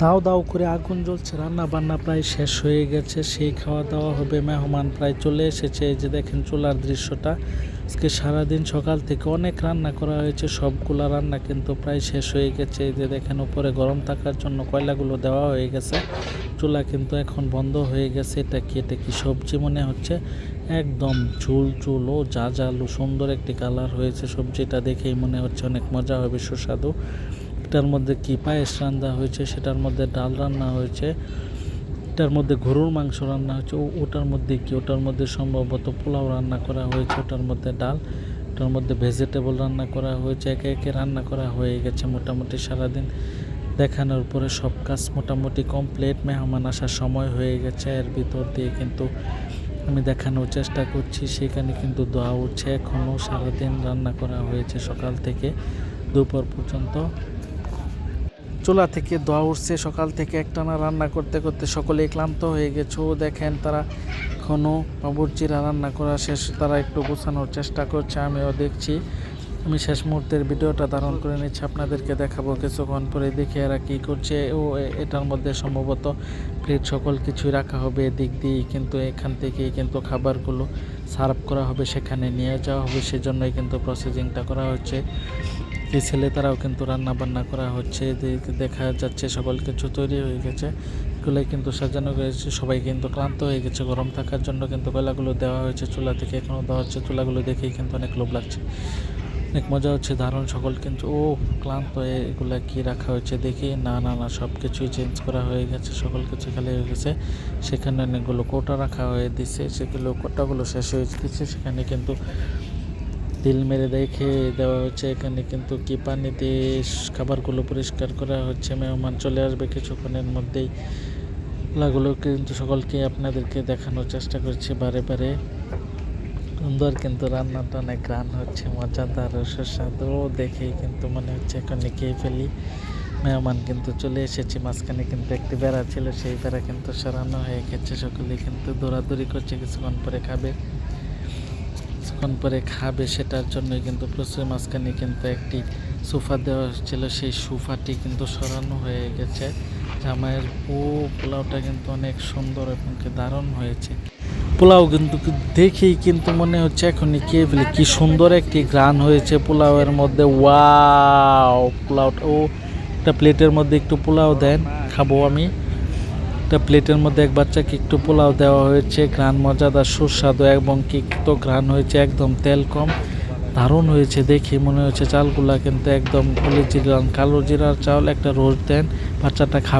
দাও দাও করে আগুন জ্বলছে রান্না বান্না প্রায় শেষ হয়ে গেছে, সেই খাওয়া দাওয়া হবে, মেহমান প্রায় চলে এসেছে, এই যে দেখেন চুলার দৃশ্যটা। আজকে সারাদিন সকাল থেকে অনেক রান্না করা হয়েছে, সবগুলা রান্না কিন্তু প্রায় শেষ হয়ে গেছে, এই যে দেখেন উপরে গরম থাকার জন্য কয়লাগুলো দেওয়া হয়ে গেছে। চুলা কিন্তু এখন বন্ধ হয়ে গেছে, এটা কি এটা কি সবজি মনে হচ্ছে? একদম চুল চুল ও যা জালু সুন্দর একটি কালার হয়েছে সবজিটা, দেখেই মনে হচ্ছে অনেক মজা হবে, সুস্বাদু। এটার মধ্যে কি পায়েস রান্না হয়েছে, সেটার মধ্যে ডাল রান্না হয়েছে, এটার মধ্যে গরুর মাংস রান্না হয়েছে ওটার মধ্যে কি? ওটার মধ্যে সম্ভবত পোলাও রান্না করা হয়েছে, ওটার মধ্যে ডাল, ওটার মধ্যে ভেজিটেবল রান্না করা হয়েছে, একে একে রান্না করা হয়ে গেছে মোটামুটি সারাদিন। দেখানোর পরে সব কাজ মোটামুটি কমপ্লিট মেহমান আসার সময় হয়ে গেছে, এর ভিতর দিয়ে কিন্তু আমি দেখানোর চেষ্টা করছি, সেখানে কিন্তু দোয়া উঠছে এখনও সারাদিন রান্না করা হয়েছে সকাল থেকে দুপুর পর্যন্ত। চুলা থেকে দোয়া উঠছে, সকাল থেকে একটানা রান্না করতে করতে সকলেই ক্লান্ত হয়ে গেছে। দেখেন তারা এখনও বাবুর্চিরা রান্না করা শেষ, তারা একটু গোছানোর চেষ্টা করছে, আমিও দেখছি। আমি শেষ মুহূর্তের ভিডিওটা ধারণ করে নিচ্ছি, আপনাদেরকে দেখাবো কিছুক্ষণ পরে, দেখে এরা কী করছে। ও এটার মধ্যে সম্ভবত প্লেট সকল কিছুই রাখা হবে এদিক দিয়েই, কিন্তু এখান থেকে কিন্তু খাবারগুলো সার্ভ করা হবে, সেখানে নিয়ে যাওয়া হবে, সেজন্যই কিন্তু প্রসেসিংটা করা হচ্ছে। ছেলে তারাও কিন্তু রান্না বান্না করা হচ্ছে, দেখা যাচ্ছে সকল কিছু তৈরি হয়ে গেছে। এগুলোই কিন্তু সাজানো হয়েছে সবাই কিন্তু ক্লান্ত হয়ে গেছে, গরম থাকার জন্য কিন্তু কয়লাগুলো দেওয়া হয়েছে, চুলা থেকে এখনও দেওয়া হচ্ছে, চুলাগুলো দেখেই কিন্তু অনেক লোভ লাগছে। অনেক মজা হচ্ছে, দারুণ সকল কিন্তু, ও ক্লান্ত হয়ে এগুলো কি রাখা হয়েছে দেখি, না না না, সব কিছুই চেঞ্জ করা হয়ে গেছে, সকল কিছু খালি হয়ে গেছে। সেখানে অনেকগুলো কোটা রাখা হয়ে দিছে, সেগুলো কোটাগুলো শেষ হয়ে দিচ্ছে সেখানে কিন্তু তিল মেরে দেখে দেওয়া হচ্ছে এখানে, কিন্তু কি পানি দিয়ে খাবারগুলো পরিষ্কার করা হচ্ছে? মেহমান চলে আসবে কিছুক্ষণের মধ্যেই। এগুলো কিন্তু সকলকে আপনাদেরকে দেখানোর চেষ্টা করছি বারে বারে। সুন্দর কিন্তু রান্নাটা অনেক রান হচ্ছে, মজাদার সুস্বাদু। দেখেই কিন্তু মনে হচ্ছে এখন খেয়ে ফেলি। মেহমান কিন্তু চলে এসেছে, মাঝখানে কিন্তু একটি বেড়া ছিল, সেই বেড়া কিন্তু সরানো হয়ে গেছে। সকলেই কিন্তু দৌড়াদৌড়ি করছে, কিছুক্ষণ পরে খাবে। কিছুক্ষণ পরে খাবে সেটার জন্যই কিন্তু প্রচুর মাঝখানে কিন্তু একটি সোফা দেওয়া ছিল, সেই সোফাটি কিন্তু সরানো হয়ে গেছে। জামাইয়ের পো পোলাওটা কিন্তু অনেক সুন্দর এবং দারুণ হয়েছে। পোলাও কিন্তু দেখেই কিন্তু মনে হচ্ছে এখনই কে ফেলে কি সুন্দর একটি গ্রান হয়েছে পোলাওয়ের মধ্যে। ওয়াও, পোলাওটা, ও একটা প্লেটের মধ্যে একটু পোলাও দেন, খাব আমি। একটা প্লেটের মধ্যে এক বাচ্চাকে একটু পোলাও দেওয়া হয়েছে। ঘ্রাণ মজাদার, সুস্বাদু এবং কি তো ঘ্রাণ হয়েছে, একদম তেল কম। দারুণ হয়েছে দেখে মনে হচ্ছে চালগুলা কিন্তু একদম খুলে জিরা, কালো জিরার চাল একটা রোজ দেন, বাচ্চাটা খাবে।